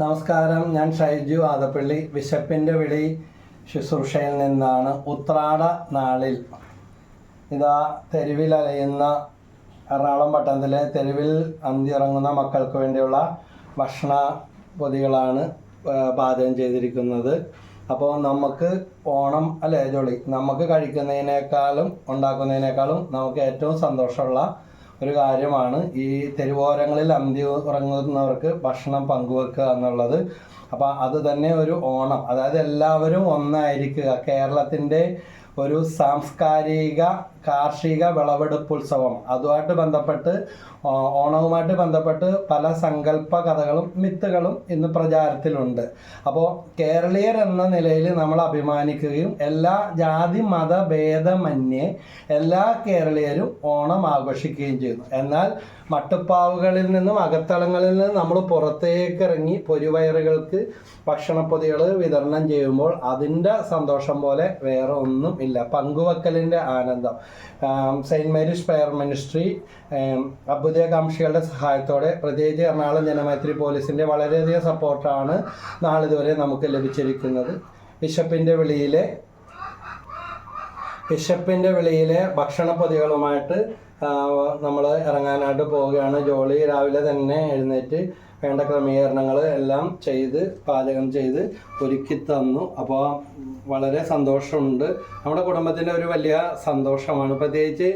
നമസ്കാരം. ഞാൻ ഷൈജു ആദപ്പള്ളി. വിശപ്പിന്റെ വിളി ശുശ്രൂഷയിൽ നിന്നാണ്. ഉത്രാട നാളിൽ. ഇതാ തെരുവിൽ അലയുന്ന എറണാകുളം പട്ടണത്തിലെ തെരുവിൽ അന്തിയിറങ്ങുന്ന മക്കൾക്ക് വേണ്ടിയുള്ള ഭക്ഷണ പൊതികളാണ് പാചകം ചെയ്തിരിക്കുന്നത്. അപ്പോൾ നമുക്ക് ഓണം അല്ലേ ജോളി നമുക്ക് കഴിക്കുന്നതിനേക്കാളും ഉണ്ടാക്കുന്നതിനേക്കാളും നമുക്ക് ഏറ്റവും സന്തോഷമുള്ള ഒരു കാര്യമാണ് ഈ തെരുവോരങ്ങളിൽ അന്തി ഉറങ്ങുന്നവർക്ക് ഭക്ഷണം പങ്കുവെക്കുക എന്നുള്ളത്. അപ്പോൾ അത് തന്നെ ഒരു ഓണം. അതായത് എല്ലാവരും ഒന്നായിരിക്കുക. കേരളത്തിന്റെ ഒരു സാംസ്കാരിക കാർഷിക വിളവെടുപ്പ് ഉത്സവം അതുമായിട്ട് ബന്ധപ്പെട്ട് ഓണവുമായിട്ട് ബന്ധപ്പെട്ട് പല സങ്കല്പ കഥകളും മിത്തുകളും ഇന്ന് പ്രചാരത്തിലുണ്ട്. അപ്പോൾ കേരളീയർ എന്ന നിലയിൽ നമ്മൾ അഭിമാനിക്കുകയും എല്ലാ ജാതി മത ഭേദമന്യേ എല്ലാ കേരളീയരും ഓണം ആഘോഷിക്കുകയും ചെയ്യുന്നു. എന്നാൽ മട്ടുപ്പാവുകളിൽ നിന്നും അകത്തളങ്ങളിൽ നിന്നും നമ്മൾ പുറത്തേക്ക് ഇറങ്ങി പൊരിവയറുകൾക്ക് ഭക്ഷണപ്പൊതികൾ വിതരണം ചെയ്യുമ്പോൾ അതിന്റെ സന്തോഷം പോലെ വേറെ ഒന്നും ഇല്ല. പങ്കുവെക്കലിന്റെ ആനന്ദം. സെയിന്റ് മേരീസ് പ്രയർ മിനിസ്ട്രി അബുദയകാംക്ഷികളുടെ സഹായത്തോടെ പ്രത്യേകിച്ച് എറണാകുളം ജനമൈത്രി പോലീസിന്റെ വളരെയധികം സപ്പോർട്ടാണ് നാളിതുവരെ നമുക്ക് ലഭിച്ചിരിക്കുന്നത്. ബിഷപ്പിന്റെ വിളിയിലെ ബിഷപ്പിന്റെ വിളിയിലെ ഭക്ഷണപ്പൊതികളുമായിട്ട് നമ്മൾ ഇറങ്ങാനായിട്ട് പോവുകയാണ്. ജോളി രാവിലെ തന്നെ എഴുന്നേറ്റ് വേണ്ട ക്രമീകരണങ്ങൾ എല്ലാം ചെയ്ത് പാചകം ചെയ്ത് ഒരുക്കി തന്നു. അപ്പോൾ വളരെ സന്തോഷമുണ്ട്. നമ്മുടെ കുടുംബത്തിന്റെ ഒരു വലിയ സന്തോഷമാണ്. പ്രത്യേകിച്ച്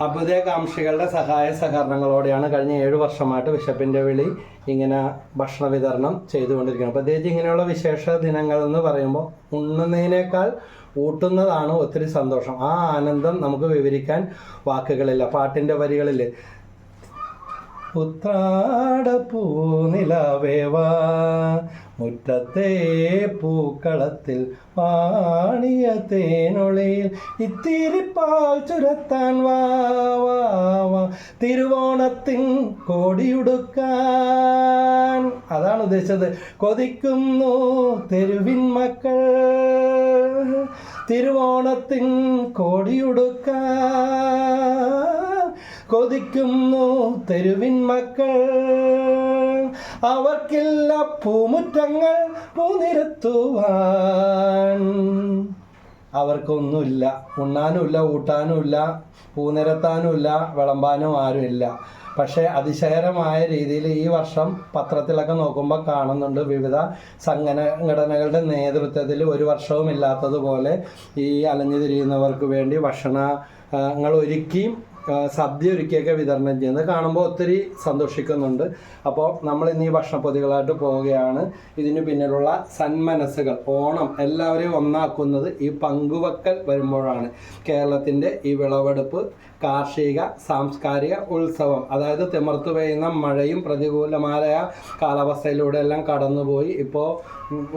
അഭ്യുദയകാംക്ഷികളുടെ സഹായ സഹകരണങ്ങളോടെയാണ് കഴിഞ്ഞ ഏഴ് വർഷമായിട്ട് ബിഷപ്പിന്റെ വിളി ഇങ്ങനെ ഭക്ഷണ വിതരണം ചെയ്തുകൊണ്ടിരിക്കുന്നത്. പ്രത്യേകിച്ച് ഇങ്ങനെയുള്ള വിശേഷ ദിനങ്ങൾ എന്ന് പറയുമ്പോൾ ഉണ്ണുന്നതിനേക്കാൾ ഊട്ടുന്നതാണ് ഒത്തിരി സന്തോഷം. ആ ആനന്ദം നമുക്ക് വിവരിക്കാൻ വാക്കുകളില്ല പാട്ടിന്റെ വരികളിൽ ഉത്രാട പൂനിലവേവാ മുറ്റത്തെ പൂക്കളത്തിൽ വാണിയ തേനൊളിയിൽ ഇത്തിരിപ്പാൽ ചുരത്താൻ വാവാ തിരുവോണത്തിൻ കോടിയുടുക്കാൻ. അതാണ് ഉദ്ദേശിച്ചത്. കൊതിക്കുന്നു തെരുവിൻ മക്കൾ. തിരുവോണത്തിൻ കോടിയുടുക്കാൻ. കൊതിക്കുന്നു തെരുവിൻ മക്കൾ. അവർക്കില്ല പൂമുറ്റങ്ങൾ പൂനിരത്തുവാൻ. അവർക്കൊന്നുമില്ല ഉണ്ണാനുമില്ല ഊട്ടാനുമില്ല പൂനിരത്താനുമില്ല വിളമ്പാനും ആരുമില്ല. പക്ഷേ അതിശയകരമായ രീതിയിൽ ഈ വർഷം പത്രത്തിലൊക്കെ നോക്കുമ്പോൾ കാണുന്നുണ്ട് വിവിധ സംഘടനകളുടെ നേതൃത്വത്തിൽ ഒരു വർഷവും ഇല്ലാത്തതുപോലെ ഈ അലഞ്ഞു തിരിയുന്നവർക്ക് വേണ്ടി ഭക്ഷണങ്ങൾ ഒരുക്കിയും ആ, സദ്യ ഒരുക്കിയൊക്കെ വിതരണം ചെയ്യുന്നത് കാണുമ്പോൾ ഒത്തിരി സന്തോഷിക്കുന്നുണ്ട്. അപ്പോൾ നമ്മൾ ഇന്ന് ഈ ഭക്ഷണപ്പൊതികളായിട്ട് പോവുകയാണ്. ഇതിന് പിന്നിലുള്ള സന്മനസ്സുകൾ ഓണം എല്ലാവരെയും ഒന്നാക്കുന്നത് ഈ പങ്കുവെക്കൽ വരുമ്പോഴാണ്. കേരളത്തിന്റെ ഈ വിളവെടുപ്പ് കാർഷിക സാംസ്കാരിക ഉത്സവം അതായത് തിമർത്തു പെയ്യുന്ന മഴയും പ്രതികൂലമായ കാലാവസ്ഥയിലൂടെ എല്ലാം കടന്നുപോയി. ഇപ്പോൾ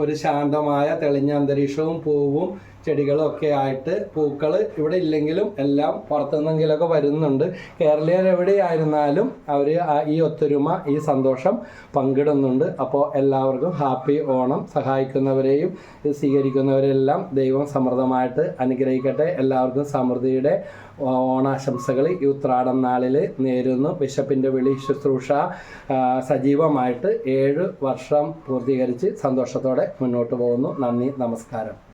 ഒരു ശാന്തമായ തെളിഞ്ഞ അന്തരീക്ഷവും പൂവും ചെടികളും ഒക്കെ ആയിട്ട് പൂക്കൾ ഇവിടെ ഇല്ലെങ്കിലും എല്ലാം പുറത്തുനിന്നെങ്കിലൊക്കെ വരുന്നുണ്ട്. കേരളീയർ എവിടെയായിരുന്നാലും അവർ ഈ ഒത്തൊരുമ ഈ സന്തോഷം പങ്കിടുന്നുണ്ട്. അപ്പോൾ എല്ലാവർക്കും ഹാപ്പി ഓണം. സഹായിക്കുന്നവരെയും സ്വീകരിക്കുന്നവരെല്ലാം ദൈവം സമൃദ്ധമായിട്ട് അനുഗ്രഹിക്കട്ടെ. എല്ലാവർക്കും സമൃദ്ധിയുടെ ഓണാശംസകൾ ഈ ഉത്രാടം നാളിൽ നേരുന്നു. ബിഷപ്പിന്റെ വിളി ശുശ്രൂഷ സജീവമായിട്ട് ഏഴ് വർഷം പൂർത്തീകരിച്ച് സന്തോഷത്തോടെ മുന്നോട്ട് പോകുന്നു. നന്ദി നമസ്കാരം.